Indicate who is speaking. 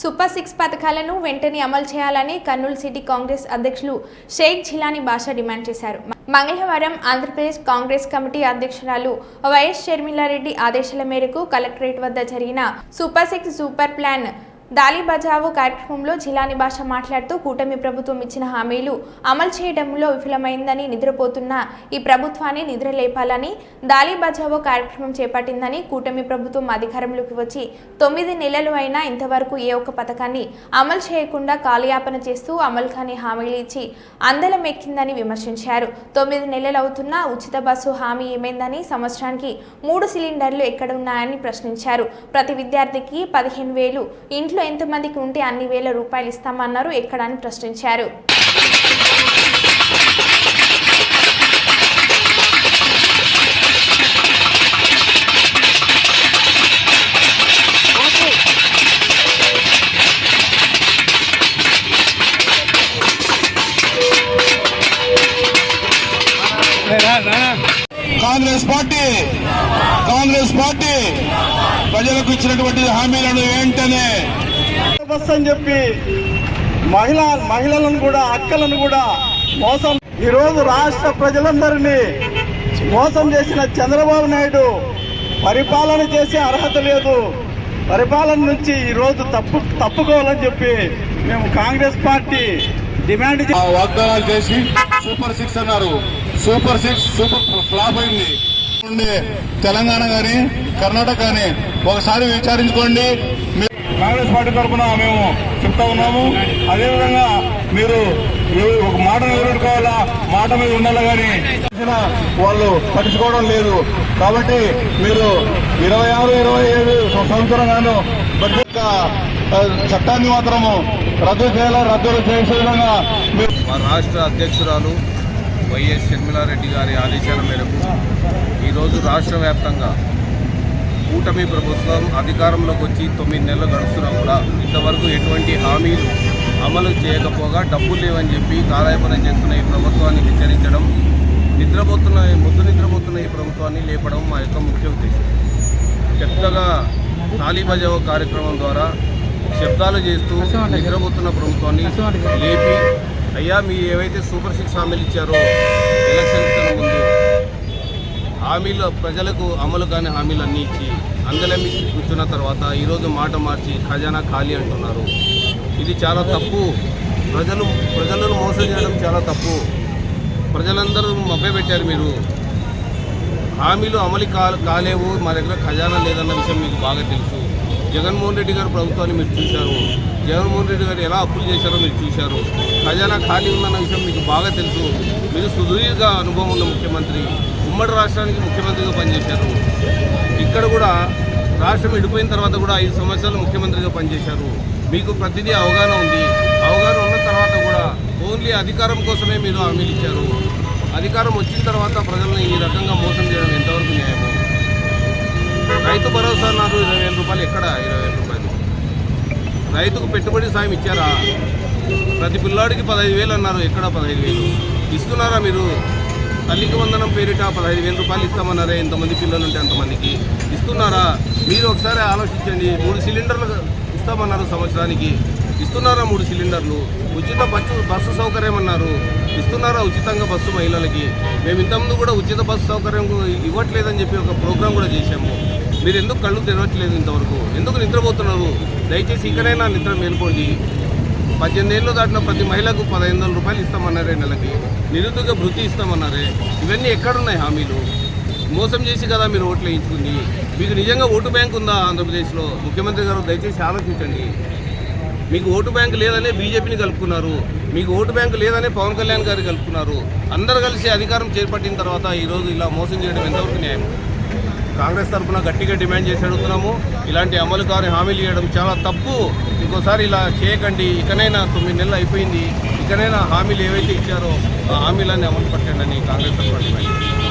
Speaker 1: Super six పథకాలను వెంటనే అమలు చేయాలని కర్నూలు సిటీ కాంగ్రెస్ అధ్యక్షులు షేక్ జిలానీ బాషా డిమాండ్ చేశారు. మంగళవారం ఆంధ్రప్రదేశ్ కాంగ్రెస్ కమిటీ అధ్యక్షురాలు వైఎస్ షర్మిలారెడ్డి ఆదేశాల మేరకు కలెక్టరేట్ వద్ద జరిగిన సూపర్ సిక్స్ సూపర్ ప్లాన్ దాలి బచావో కార్యక్రమంలో జిలాని భాష మాట్లాడుతూ కూటమి ప్రభుత్వం ఇచ్చిన హామీలు అమలు చేయడంలో విఫలమైందని నిద్రపోతున్న ఈ ప్రభుత్వాన్ని నిద్రలేపాలని దాలి బజావో కార్యక్రమం చేపట్టిందని కూటమి ప్రభుత్వం అధికారంలోకి వచ్చి తొమ్మిది నెలలు అయినా ఇంతవరకు ఏ ఒక్క పథకాన్ని అమలు చేయకుండా కాలయాపన చేస్తూ అమలు కాని హామీలు ఇచ్చి అందలం ఎక్కిందని విమర్శించారు. తొమ్మిది నెలలు అవుతున్నా ఉచిత బస్సు హామీ ఏమైందని సంవత్సరానికి మూడు సిలిండర్లు ఎక్కడ ఉన్నాయని ప్రశ్నించారు. ప్రతి విద్యార్థికి పదిహేను వేలు ఇంట్లో ఎంతమందికి ఉంటే అన్ని వేల రూపాయలు ఇస్తామన్నారు ఎక్కడ అని ప్రశ్నించారు
Speaker 2: కాంగ్రెస్ పార్టీ కాంగ్రెస్ పార్టీ ప్రజలకు ఇచ్చినటువంటి హామీలను వెంటనే
Speaker 3: బస్ అని చెప్పి మహిళ మహిళలను కూడా అక్కలను కూడా మోసం ఈరోజు రాష్ట్ర ప్రజలందరినీ మోసం చేసిన చంద్రబాబు నాయుడు పరిపాలన చేసే అర్హత లేదు. పరిపాలన నుంచి ఈరోజు తప్పు తప్పుకోవాలని చెప్పి మేము కాంగ్రెస్ పార్టీ డిమాండ్
Speaker 2: వాగ్దానాలు చేసి సూపర్ సిక్స్ అన్నారు. సూపర్ సిక్స్ సూపర్ ఫ్లాప్ అయింది. తెలంగాణ కానీ కర్ణాటక కానీ ఒకసారి విచారించుకోండి. కాంగ్రెస్ పార్టీ తరఫున మేము చెప్తా ఉన్నాము. అదేవిధంగా మీరు ఒక మాట నిలబెట్టుకోవాలా? మాట మీద ఉండాలా కానీ వాళ్ళు పట్టించుకోవడం లేదు. కాబట్టి మీరు ఇరవై ఆరు ఇరవై ఏడు సంవత్సరం గాను బడ్జెట్ చట్టాన్ని మాత్రము రద్దు చేయాలా? రద్దు చేసే విధంగా మీరు
Speaker 4: మా రాష్ట్ర అధ్యక్షురాలు వైఎస్ షర్మిలారెడ్డి గారి ఆదేశాల మేరకు ఈరోజు రాష్ట్ర వ్యాప్తంగా కూటమి ప్రభుత్వం అధికారంలోకి వచ్చి తొమ్మిది నెలలు గడుస్తున్నా కూడా ఇంతవరకు ఎటువంటి హామీలు అమలు చేయకపోగా డబ్బులు లేవని చెప్పి కాలయాపన చేస్తున్న ఈ ప్రభుత్వాన్ని హెచ్చరించడం నిద్రపోతున్న ముద్దు నిద్రపోతున్న ఈ ప్రభుత్వాన్ని లేపడం మా యొక్క ముఖ్య ఉద్దేశం. పెద్దగా తాలిబజావో కార్యక్రమం ద్వారా శబ్దాలు చేస్తూ నిద్రపోతున్న ప్రభుత్వాన్ని లేపి అయ్యా మీ ఏవైతే సూపర్ సిక్స్ హామీలు ఇచ్చారో ఎలక్షన్ ముందు హామీలు ప్రజలకు అమలు కాని హామీలు అన్నీ ఇచ్చి అందలమి కూర్చున్న తర్వాత ఈరోజు మాట మార్చి ఖజానా ఖాళీ అంటున్నారు. ఇది చాలా తప్పు. ప్రజలు ప్రజలను మోసం చేయడం చాలా తప్పు. ప్రజలందరూ మభ్యపెట్టారు మీరు. హామీలు అమలు కాలేవు. మా దగ్గర ఖజానా లేదన్న విషయం మీకు బాగా తెలుసు. జగన్మోహన్ రెడ్డి గారు ప్రభుత్వాన్ని మీరు చూశారు. జగన్మోహన్ రెడ్డి గారు ఎలా అప్పులు చేశారో మీరు చూశారు. ఖజానా ఖాళీ ఉందన్న విషయం మీకు బాగా తెలుసు. మీరు సుదీర్ఘ అనుభవం ఉన్న ముఖ్యమంత్రి. ఉమ్మడి రాష్ట్రానికి ముఖ్యమంత్రిగా పనిచేశారు. ఇక్కడ కూడా రాష్ట్రం విడిపోయిన తర్వాత కూడా ఐదు సంవత్సరాలు ముఖ్యమంత్రిగా పనిచేశారు. మీకు ప్రతిదీ అవగాహన ఉంది. అవగాహన ఉన్న తర్వాత కూడా ఓన్లీ అధికారం కోసమే మీరు హామీలు ఇచ్చారు. అధికారం వచ్చిన తర్వాత ప్రజలను ఈ రకంగా మోసం చేయడం ఎంతవరకు న్యాయము? రైతు భరోసా అన్నారు ఇరవై వేల రూపాయలు. ఎక్కడ ఇరవై వేల రూపాయలు? రైతుకు పెట్టుబడి సాయం ఇచ్చారా? ప్రతి పిల్లాడికి పదహైదు వేలు అన్నారు. ఎక్కడ పదహైదు వేలు? ఇస్తున్నారా మీరు? తల్లికి వందనం పేరిట పదహైదు వేల రూపాయలు ఇస్తామన్నారే ఎంతమంది పిల్లలు ఉంటే అంతమందికి ఇస్తున్నారా? మీరు ఒకసారి ఆలోచించండి. మూడు సిలిండర్లు ఇస్తామన్నారు సంవత్సరానికి. ఇస్తున్నారా మూడు సిలిండర్లు? ఉచిత బస్సు బస్సు సౌకర్యం అన్నారు. ఇస్తున్నారా ఉచితంగా బస్సు మహిళలకి? మేము ఇంతకుముందు కూడా ఉచిత బస్సు సౌకర్యం ఇవ్వట్లేదని చెప్పి ఒక ప్రోగ్రాం కూడా చేశాము. మీరు ఎందుకు కళ్ళు తెరవట్లేదు ఇంతవరకు? ఎందుకు నిద్రపోతున్నారు? దయచేసి ఇకనైనా నిద్ర మేల్కోండి. పద్దెనిమిది ఏళ్ళు దాటిన ప్రతి మహిళకు పదహైదు వందల రూపాయలు ఇస్తామన్నారే నెలకి. నిరుద్యోగ భృతి ఇస్తామన్నారే. ఇవన్నీ ఎక్కడున్నాయి హామీలు? మోసం చేసి కదా మీరు ఓట్లు వేయించుకుంది మీకు నిజంగా ఓటు బ్యాంక్ ఉందా ఆంధ్రప్రదేశ్లో? ముఖ్యమంత్రి గారు దయచేసి ఆలోచించండి. మీకు ఓటు బ్యాంక్ లేదనే బీజేపీని కలుపుకున్నారు. మీకు ఓటు బ్యాంక్ లేదనే పవన్ కళ్యాణ్ గారు కలుపుకున్నారు. అందరు కలిసి అధికారం చేపట్టిన తర్వాత ఈరోజు ఇలా మోసం చేయడం ఎంతవరకు న్యాయం? కాంగ్రెస్ తరఫున గట్టిగా డిమాండ్ చేసి అడుగుతున్నాము. ఇలాంటి అమలు కాని హామీలు ఇవ్వడం చాలా తప్పు. ఇంకోసారి ఇలా చేయకండి. ఇకనైనా తొమ్మిది నెలలు అయిపోయింది. ఇకనైనా హామీలు ఏవైతే ఇచ్చారో ఆ హామీలన్నీ అమలు పట్టండి అని కాంగ్రెస్ తరఫున డిమాండ్